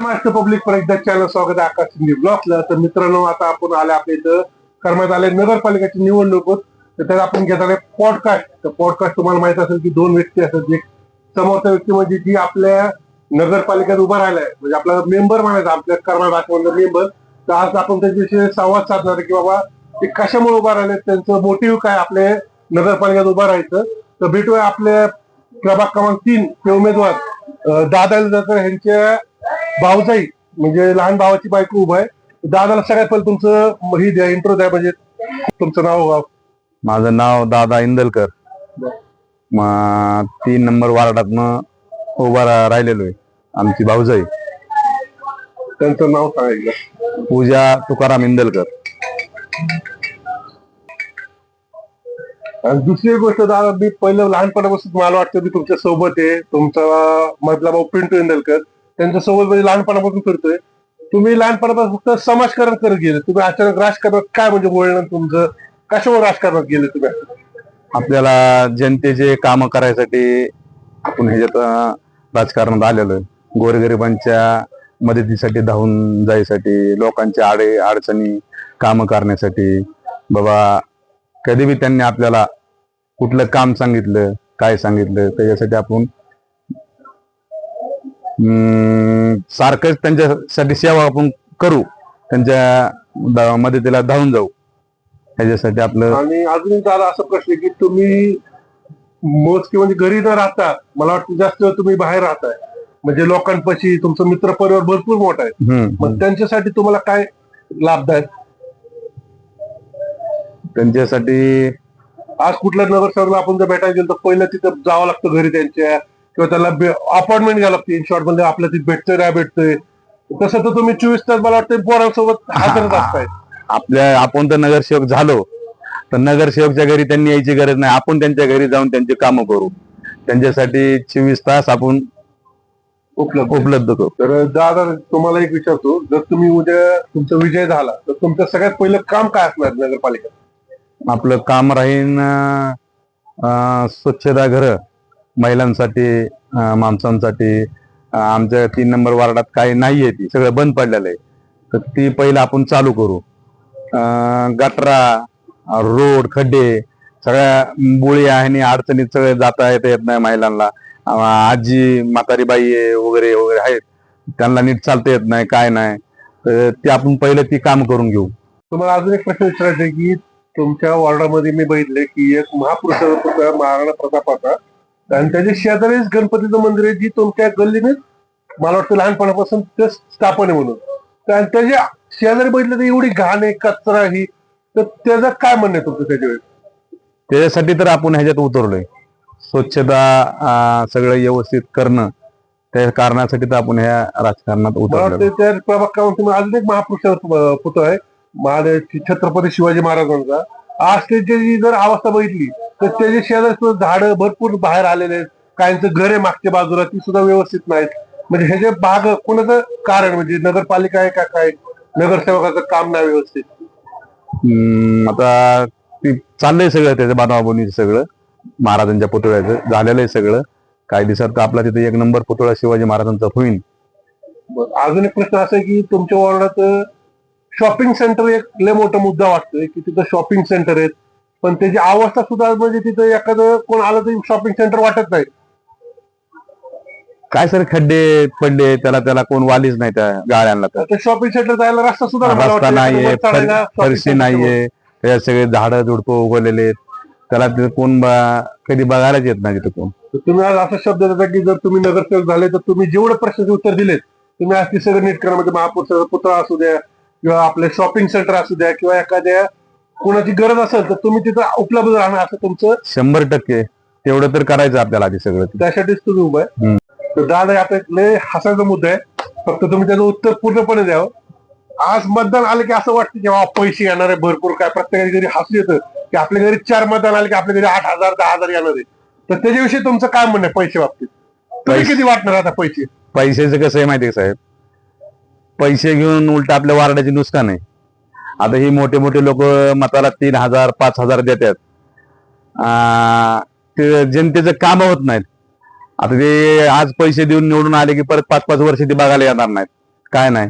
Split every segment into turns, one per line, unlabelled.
Maharashtra public पर एकदा channel स्वागत आहे आकाश शिंदे ब्लॉगला तर मित्रांनो आता आपण आले आपल्या इथं करण्यात आले नगरपालिकेची निवडणूक. तर त्यात आपण घेत आले पॉडकास्ट तर पॉडकास्ट तुम्हाला माहीत असेल की दोन व्यक्ती असतात. एक समोरचा व्यक्ती म्हणजे जी आपल्या नगरपालिकेत उभा राहिलाय. म्हणजे आपला मेंबर म्हणायचा आपल्या कर्नाटकमधला मेंबर तर आज आपण त्यांच्याशी संवाद साधणार आहे की बाबा ते कशामुळे उभा राहिले त्यांचं मोटिव्ह काय आपल्या नगरपालिकेत उभं राहायचं. तर भेटूया आपल्या प्रभाग क्रमांक तीन ते उमेदवार दादा जाकर यांच्या भाऊजाई म्हणजे लहान भावाची बायको उभा आहे. दादाला सगळ्यात पहिले तुमचं ही द्या इंट्रो द्या म्हणजे. तुमचं नाव गाव
माझं नाव दादा इंदलकर. म- तीन नंबर वार्डात उभा रा- राहिलेलो आहे आमची भाऊजाई.
त्यांचं नाव सांगायचं
पूजा तुकाराम इंदलकर.
आणि दुसरी एक गोष्ट दादा मी पहिलं लहानपणापासून मला वाटतं मी तुमच्यासोबत आहे. तुमचा मधला भाऊ पिंटू इंदलकर. त्यांच्यासोबत म्हणजे लहानपणापासून फिरतोय तुम्ही लहानपणापासून फक्त समाजकारण करत गेले. तुम्ही अचानक राजकारणात काय म्हणजे वळण तुमचं? कशावर राजकारणात गेले तुम्ही?
आपल्याला जनतेचे काम करायसाठी आपण ह्याच्यात राजकारणात आलेलो आहे. गोरगरिबांच्या मदतीसाठी धावून जायसाठी लोकांच्या आडे अडचणी काम करण्यासाठी. बाबा कधी बी त्यांनी आपल्याला कुठलं काम सांगितलं काय सांगितलं त्याच्यासाठी आपण सारखंच त्यांच्यासाठी सेवा आपण करू. त्यांच्या मदतीला धावून जाऊ. ह्याच्यासाठी आपलं
आणि अजून दादा असा प्रश्न की तुम्ही मोजके म्हणजे घरी न राहता मला वाटतं जास्त वेळ तुम्ही बाहेर राहताय. म्हणजे लोकांपाशी तुमचा मित्र परिवार भरपूर मोठा आहे. मग त्यांच्यासाठी तुम्हाला काय लाभदायक?
त्यांच्यासाठी
आज कुठल्या नगरसेवकला आपण जर भेटायला गेलो तर पहिलं तिथं जावं लागतं घरी त्यांच्या. किंवा त्याला अपॉइंटमेंट घ्यावं लागते इन शॉर्टमध्ये आपल्या तिथे भेटतोय नाही भेटतोय. तसं तर तुम्ही चोवीस तास मला वाटतं पोरांसोबत हजरच असताय
आपल्या आपण तर नगरसेवक झालो. तर नगरसेवकच्या घरी त्यांनी यायची गरज नाही. आपण त्यांच्या घरी जाऊन त्यांची कामं करू. त्यांच्यासाठी चोवीस तास आपण
उपलब्ध.
उपलब्ध करू.
तर दादा तुम्हाला एक विचारतो. जर तुम्ही उद्या तुमचा विजय झाला तर तुमचं सगळ्यात पहिलं काम काय असणार नगरपालिकेत?
आपलं काम राहीन स्वच्छता घर. महिलांसाठी माणसांसाठी आमच्या तीन नंबर वार्डात काही नाहीये ती. सगळं बंद पडलेलं आहे. तर ती पहिलं आपण चालू करू. गटरा रोड खड्डे सगळ्या बुळी आणि अडचणीत सगळे जाता येता येत नाही महिलांना. आजी म्हातारी बाई आहे वगैरे वगैरे आहेत. त्यांना नीट चालता येत नाही काय नाही. तर ते आपण पहिलं ती काम करून घेऊ.
तुम्हाला अजून एक प्रश्न विचारायचा की तुमच्या वॉर्डामध्ये मी बघितले की एक महापुरुष महाराणा महाराणा प्रतापाचा आणि त्याच्या शेजारीच गणपतीचं मंदिर आहे जी तुमच्या गल्लीने मला वाटतं लहानपणापासून ते स्थापन आहे म्हणून. आणि त्याच्या शेजारी बघितलं तर एवढी घाण आहे कचरा ही तर त्याचं काय म्हणणं आहे तुमचं त्याच्यावर
त्याच्यासाठी तर आपण ह्याच्यात उतरलोय. स्वच्छता सगळं व्यवस्थित करणं त्या कारणासाठी तर आपण ह्या राजकारणात
मला
उतरलो
वाटतं त्या प्रभाग क्रमांक अजून एक महापुरुषाचा पुतळा आहे. महाराज छत्रपती शिवाजी महाराजांचा. आज त्याची जर अवस्था बघितली तर त्याच्या शेजारी सुद्धा झाडं भरपूर बाहेर आलेले आहेत. काहींचं घर आहे मागच्या बाजूला ती सुद्धा व्यवस्थित नाहीत. म्हणजे ह्याचे भाग कोणाचं कारण? म्हणजे नगरपालिका आहे का काय? नगरसेवकाचं काम नाही व्यवस्थित.
हम्म, आता ती चाललंय सगळं त्याचं बांधवाबोनी सगळं. महाराजांच्या पुतळ्याचं झालेलं आहे सगळं. काही दिवसात आपला तिथे एक नंबर पुतळा शिवाजी महाराजांचा होईल.
अजून एक प्रश्न असा आहे की तुमच्या वॉर्डात शॉपिंग सेंटर एक लय मोठा मुद्दा वाटतोय की तिथं शॉपिंग सेंटर आहेत. पण त्याची अवस्था सुद्धा म्हणजे तिथं एखादं कोण आलं तरी शॉपिंग सेंटर वाटत नाही.
काय सर खड्डे पडले त्याला त्याला कोण वालीच नाही त्या गाड्यांना तर.
शॉपिंग सेंटर जायला रस्ता सुद्धा
रस्ता नाहीये फरशी नाहीये. त्याच्यात सगळे झाडं झुडपं उगवलेले आहेत. त्याला तिथे कोण कधी बघायलाच येत नाही तिथे कोण.
तुम्ही आज असा शब्द देता की जर तुम्ही नगरसेवक झाले तर तुम्ही जेवढे प्रश्नाचे उत्तर दिलेत तुम्ही आज ती सगळं नीट करा. म्हणजे महापुरुषाचा पुतळा असू द्या किंवा आपले शॉपिंग सेंटर असू द्या किंवा एखाद्या कोणाची गरज असेल तर तुम्ही तिथं उपलब्ध राहणं असं तुमचं
शंभर टक्के. तेवढं तर करायचं आपल्याला आधी सगळं.
त्यासाठीच तुम्ही उभा आहे.
हम्म.
तर दादा आता एक लय हसायचा मुद्दा आहे. फक्त तुम्ही त्याचं उत्तर पूर्णपणे द्यावं आज मतदान आलं की असं वाटतं की पैसे येणार आहे भरपूर. काय प्रत्येकाच्या घरी हसू येतं की आपल्या घरी चार मतदान आले की आपल्या घरी आठ हजार दहा हजार येणार आहे. तर त्याच्याविषयी तुमचं काय म्हणणं आहे पैसे बाबतीत तुम्ही
पैसे-
किती वाटणार आता पैसे?
पैशाचं कसं आहे माहिती आहे साहेब? पैसे घेऊन उलट आपल्या वार्डाचे नुकसान आहे. आता ही मोठे मोठे लोक मताला तीन हजार पाच हजार देतात. ते जनतेचं काम होत नाहीत. आता ते आज पैसे देऊन निवडून आले की परत पाच पाच वर्ष ते बघायला येणार नाहीत. काय नाही.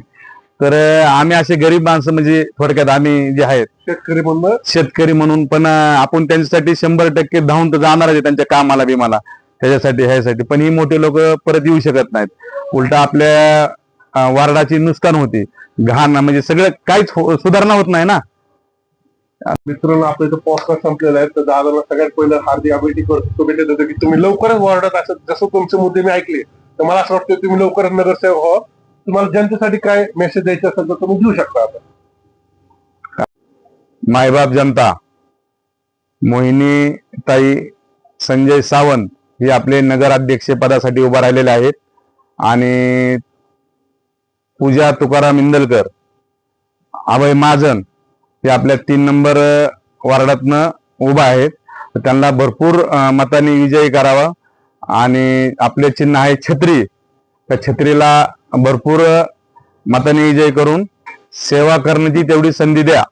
तर आम्ही असे गरीब माणसं म्हणजे थोडक्यात आम्ही जे आहेत
शेतकरी म्हणलं
शेतकरी म्हणून पण आपण त्यांच्यासाठी शंभर टक्के धावून तर जाणार आहे त्यांच्या कामाला बिमाला. त्याच्यासाठी ह्यासाठी पण ही मोठे लोक परत येऊ शकत नाहीत. उलट आपल्या वार्डाची नुकसान होती. घाण म्हणजे सगळं काहीच हो- सुधारणा होत नाही ना?
मित्रांनो आपलं इथं पॉडकास्ट संपलेलं आहे. तर दादाला सगळ्यात पहिलं हार्दिक अभिटी करतो. शुभेच्छा देतो की तुम्ही लवकरच वॉर्डात असत जसं तुमचे मुद्दे मी ऐकले तर मला असं वाटतं तुम्ही लवकरच नगरसेवक व्हा तुम्हाला जनतेसाठी काय मेसेज द्यायचा असेल तर तुम्ही देऊ शकता आता.
मायबाप जनता मोहिनी ताई संजय सावंत हे आपले नगर अध्यक्ष पदासाठी उभा राहिलेले आहेत. आणि पूजा तुकाराम इंदलकर अभय महाजन हे आपल्या तीन नंबर वार्डातनं उभा आहेत. त्यांना भरपूर मताने मतांनी विजयी करावा. आणि आपले चिन्ह आहे छत्री. त्या छत्रीला भरपूर मतांनी विजयी करून सेवा करण्याची तेवढी संधी द्या.